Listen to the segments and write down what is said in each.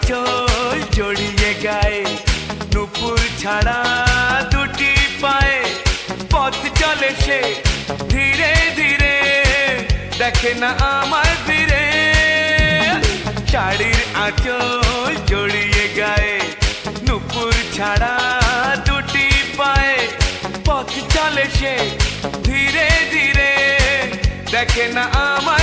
আঁচল জড়িয়ে গায়ে। নুপুর ছাড়া দুটি পায়ে পথ চলে সে ধীরে ধীরে। দেখে না আমার ফিরে শাড়ির আঁচল জড়িয়ে গায়ে। নুপুর ছাড়া দুটি পায়ে পথ চলে সে ধীরে ধীরে। দেখে না আমায়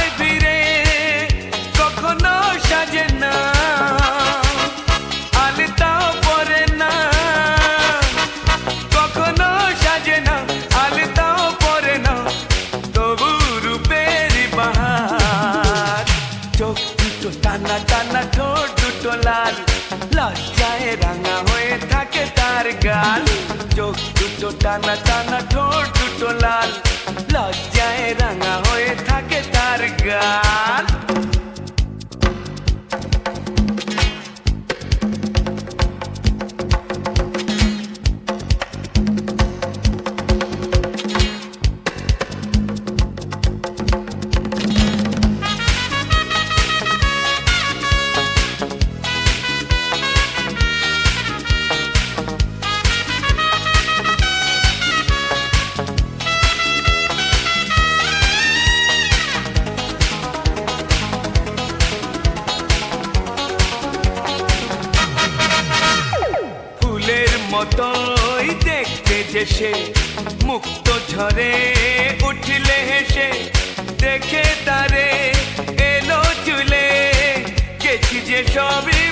দুটো টানা টানা ঠোঁট, দুটো লাল। লজ্জায় রাঙা হয়ে থাকে তার গাল। চোখ দুটো টানা টানা ঠোঁট, দুটো লাল। লজ্জায় রাঙা হয়ে থাকে তার গাল। মতোই দেখতে যে সে মুক্ত ঝরে উঠলে হেসে। দেখে তারে এলো চুলে। গেছি যে সবই